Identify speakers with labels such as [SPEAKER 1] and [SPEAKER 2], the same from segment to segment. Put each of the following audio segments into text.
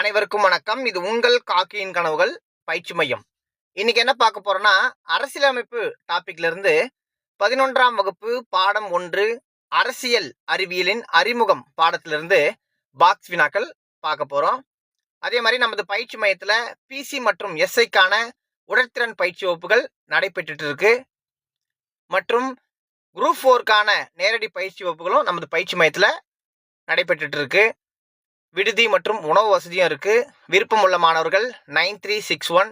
[SPEAKER 1] அனைவருக்கும் வணக்கம் இது உங்கள் காக்கியின் கனவுகள் பயிற்சி மையம் இன்னைக்கு என்ன பார்க்க போறோம்னா அரசியலமைப்பு டாபிக்ல இருந்து பதினொன்றாம் வகுப்பு பாடம் ஒன்று அரசியல் அறிவியலின் அறிமுகம் பாடத்திலிருந்து பாக்ஸ் வினாக்கள் பார்க்க போறோம் அதே மாதிரி நமது பயிற்சி மையத்துல பிசி மற்றும் எஸ்ஐக்கான உடற்திறன் பயிற்சி வகுப்புகள் நடைபெற்றுட்டு இருக்கு மற்றும் குரூப் ஃபோர்க்கான நேரடி பயிற்சி வகுப்புகளும் நமது பயிற்சி மையத்தில் நடைபெற்றுட்டு இருக்கு விடுதி மற்றும் உணவு வசதியும் இருக்குது விருப்பமுள்ள மாணவர்கள் nine three six one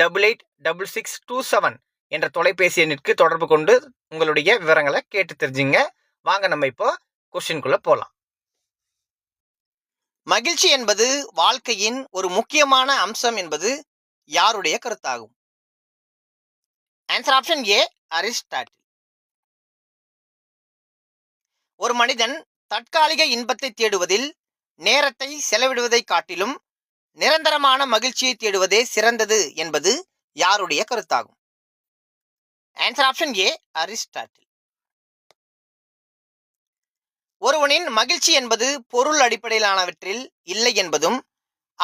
[SPEAKER 1] double eight double six two seven என்ற தொலைபேசி எண்ணிற்கு தொடர்பு கொண்டு உங்களுடைய விவரங்களை கேட்டு தெரிஞ்சுங்க வாங்க நம்ம இப்போ கொஸ்டின்குள்ளே போகலாம்
[SPEAKER 2] மகிழ்ச்சி என்பது வாழ்க்கையின் ஒரு முக்கியமான அம்சம் என்பது யாருடைய கருத்தாகும் ஆன்சர் ஆப்ஷன் ஏ அரிஸ்டாட்டில் ஒரு மனிதன் தற்காலிக இன்பத்தை தேடுவதில் நேரத்தை செலவிடுவதை காட்டிலும் நிரந்தரமான மகிழ்ச்சியை தேடுவதே சிறந்தது என்பது யாருடைய கருத்தாகும் ஆன்சர் ஆப்ஷன் ஏ அரிஸ்டாட்டில் ஒருவனின் மகிழ்ச்சி என்பது பொருள் அடிப்படையிலானவற்றில் இல்லை என்பதும்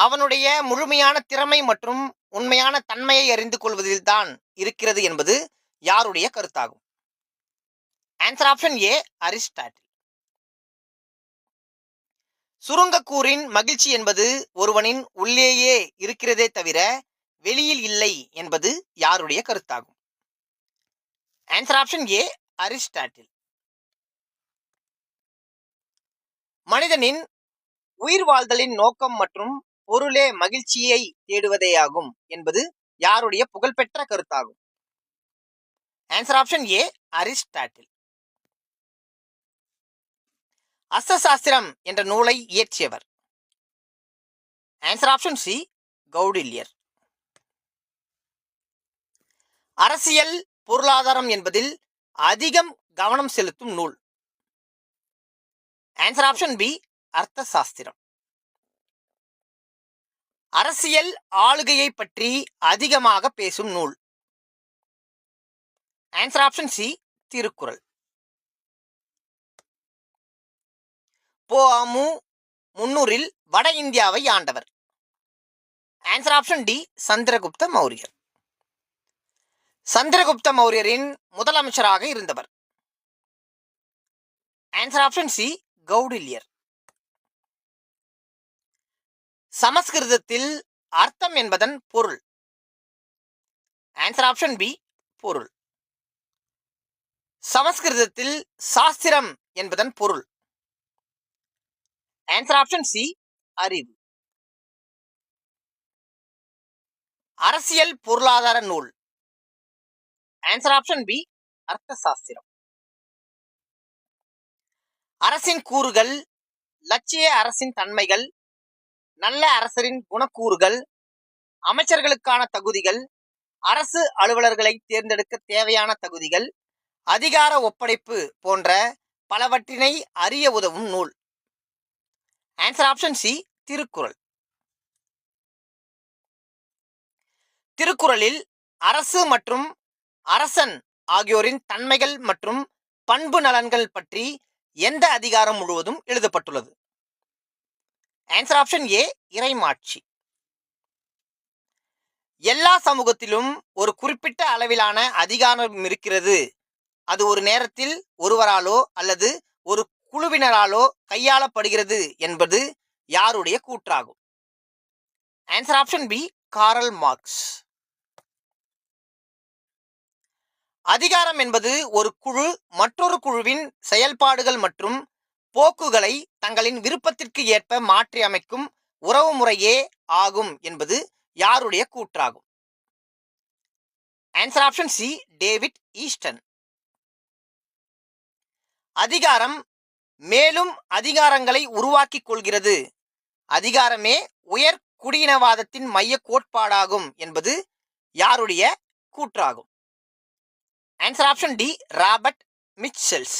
[SPEAKER 2] அவனுடைய முழுமையான திறமை மற்றும் உண்மையான தன்மையை அறிந்து கொள்வதில் தான் இருக்கிறது என்பது யாருடைய கருத்தாகும் ஆன்சர் ஆப்ஷன் ஏ அரிஸ்டாட்டில் சுருங்கக்கூறின் மகிழ்ச்சி என்பது ஒருவனின் உள்ளேயே இருக்கிறதே தவிர வெளியில் இல்லை என்பது யாருடைய கருத்தாகும் ஆன்சர் ஆப்ஷன் ஏ அரிஸ்டாட்டில் மனிதனின் உயிர் வாழ்தலின் நோக்கம் மற்றும் பொருளே மகிழ்ச்சியை தேடுவதேயாகும் என்பது யாருடைய புகழ்பெற்ற கருத்தாகும் answer option A Aristotle Arthashastra என்ற நூலை இயற்றியவர் ஆன்சர் ஆப்ஷன் சி கௌடில்யர் அரசியல் பொருளாதாரம் என்பதில் அதிகம் கவனம் செலுத்தும் நூல் ஆன்சர் ஆப்ஷன் பி அர்த்த சாஸ்திரம் அரசியல் ஆளுகையை பற்றி அதிகமாக பேசும் நூல் ஆன்சர் ஆப்ஷன் சி திருக்குறள் அமு முன்னூறில் வட இந்தியாவை ஆண்டவர் answer option D Chandragupta Mauryar Chandragupta மௌரியரின் முதலமைச்சராக இருந்தவர் ஆன்சர் ஆப்ஷன் சி கௌடில்யர் சமஸ்கிருதத்தில் அர்த்தம் என்பதன் பொருள் ஆன்சர் ஆப்ஷன் பி பொருள் சமஸ்கிருதத்தில் சாஸ்திரம் என்பதன் பொருள் ஆன்சர் ஆப்ஷன் சி அறிவு அரசியல் பொருளாதார நூல் ஆன்சர் ஆப்ஷன் பி அர்த்த சாஸ்திரம் அரசின் கூறுகள் லட்சிய அரசின் தன்மைகள் நல்ல அரசரின் குணக்கூறுகள் அமைச்சர்களுக்கான தகுதிகள் அரசு அலுவலர்களை தேர்ந்தெடுக்க தேவையான தகுதிகள் அதிகார ஒப்படைப்பு போன்ற பலவற்றினை அறிய உதவும் நூல் ஆன்சர் ஆப்ஷன் சி திருக்குறள் திருக்குறளில் அரசு மற்றும் அரசன் ஆகியோரின் தன்மைகள் மற்றும் பண்பு நலன்கள் பற்றி எந்த அதிகாரம் முழுவதும் எழுதப்பட்டுள்ளது ஆன்சர் ஆப்ஷன் ஏ இறைமாட்சி எல்லா சமூகத்திலும் ஒரு குறிப்பிட்ட அளவிலான அதிகாரம் இருக்கிறது அது ஒரு நேரத்தில் ஒருவராலோ அல்லது ஒரு குழுவினராலோ கையாளப்படுகிறது என்பது யாருடைய கூற்றாகும் answer option B Karl Marx அதிகாரம் என்பது ஒரு குழு மற்றொரு குழுவின் செயல்பாடுகள் மற்றும் போக்குகளை தங்களின் விருப்பத்திற்கு ஏற்ப மாற்றி அமைக்கும் உறவு முறையே ஆகும் என்பது யாருடைய கூற்றாகும் answer option C David Easton அதிகாரம் மேலும் அதிகாரங்களை உருவாக்கி கொள்கிறது அதிகாரமே உயர் குடியினவாதத்தின் மைய கோட்பாடாகும் என்பது யாருடைய கூற்றாகும் answer option D Robert Michels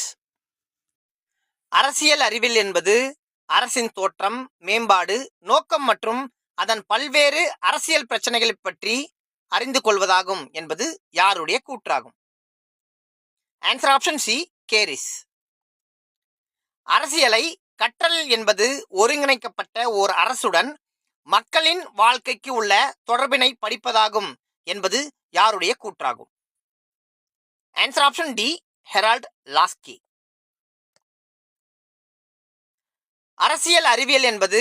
[SPEAKER 2] அரசியல் அறிவில் என்பது அரசின் தோற்றம் மேம்பாடு நோக்கம் மற்றும் அதன் பல்வேறு அரசியல் பிரச்சனைகளை பற்றி அறிந்து கொள்வதாகும் என்பது யாருடைய கூற்றாகும் ஆன்சர் ஆப்ஷன் சி கேரிஸ் அரசியலை கற்றல் என்பது ஒருங்கிணைக்கப்பட்ட ஓர் அரசுடன் மக்களின் வாழ்க்கைக்கு உள்ள தொடர்பினை படிப்பதாகும் என்பது யாருடைய கூற்றாகும் answer option D Harold Laski அரசியல் அறிவியல் என்பது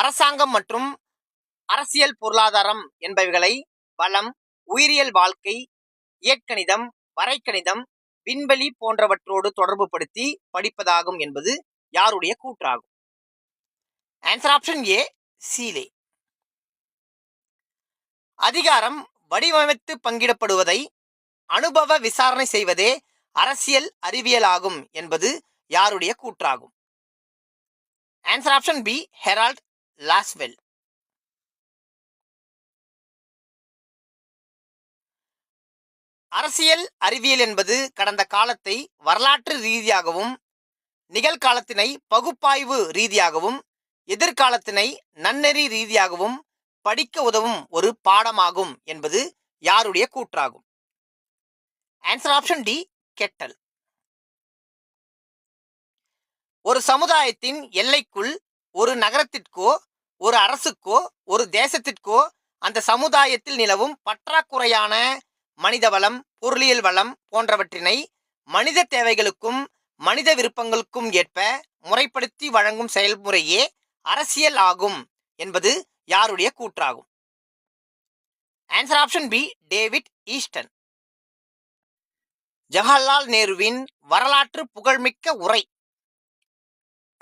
[SPEAKER 2] அரசாங்கம் மற்றும் அரசியல் பொருளாதாரம் என்பவைகளை வளம் உயிரியல் வாழ்க்கை இயற்கணிதம் வரைக்கணிதம் விண்வெளி போன்றவற்றோடு தொடர்பு படுத்தி படிப்பதாகும் என்பது யாருடைய கூற்றாகும் ஆன்சர் ஆப்ஷன் ஏ சீலே அதிகாரம் வடிவமைத்து பங்கிடப்படுவதை அனுபவ விசாரணை செய்வதே அரசியல் அறிவியலாகும் என்பது யாருடைய கூற்றாகும் answer option B Harold Lasswell அரசியல் அறிவியல் என்பது கடந்த காலத்தை வரலாற்று ரீதியாகவும் நிகழ்காலத்தினை பகுப்பாய்வு ரீதியாகவும் எதிர்காலத்தினை நன்னெறி ரீதியாகவும் படிக்க உதவும் ஒரு பாடமாகும் என்பது யாருடைய கூற்றாகும் ஆன்சர் ஆப்ஷன் டி கெட்டல் ஒரு சமுதாயத்தின் எல்லைக்குள் ஒரு நகரத்திற்கோ ஒரு அரசுக்கோ ஒரு தேசத்திற்கோ அந்த சமுதாயத்தில் நிலவும் பற்றாக்குறையான மனித வளம் பொருளியல் வளம் போன்றவற்றினை மனித தேவைகளுக்கும் மனித விருப்பங்களுக்கும் ஏற்ப முறைப்படுத்தி வழங்கும் செயல்முறையே அரசியல் ஆகும் என்பது யாருடைய கூற்றாகும் answer option B David Easton Jawaharlal நேருவின் வரலாற்று புகழ்மிக்க உரை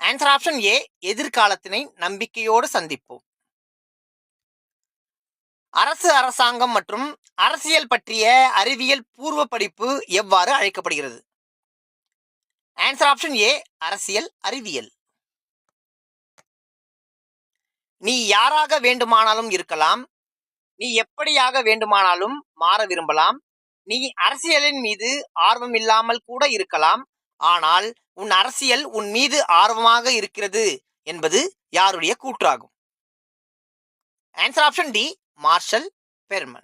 [SPEAKER 2] ஆன்சர் ஆப்ஷன் ஏ எதிர்காலத்தினை நம்பிக்கையோடு சந்திப்போம் அரசு அரசாங்கம் மற்றும் அரசியல் பற்றிய அறிவியல் பூர்வ படிப்பு எவ்வாறு அழைக்கப்படுகிறது ஆன்சர் ஆப்ஷன் ஏ அரசியல் அறிவியல் நீ யாராக வேண்டுமானாலும் இருக்கலாம் நீ எப்படியாக வேண்டுமானாலும் மாற விரும்பலாம் நீ அரசியலின் மீது ஆர்வம் இல்லாமல் கூட இருக்கலாம் ஆனால் உன் அரசியல் உன் மீது ஆர்வமாக இருக்கிறது என்பது யாருடைய கூற்றாகும் answer option D Marshall Perman.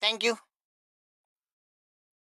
[SPEAKER 2] Thank you.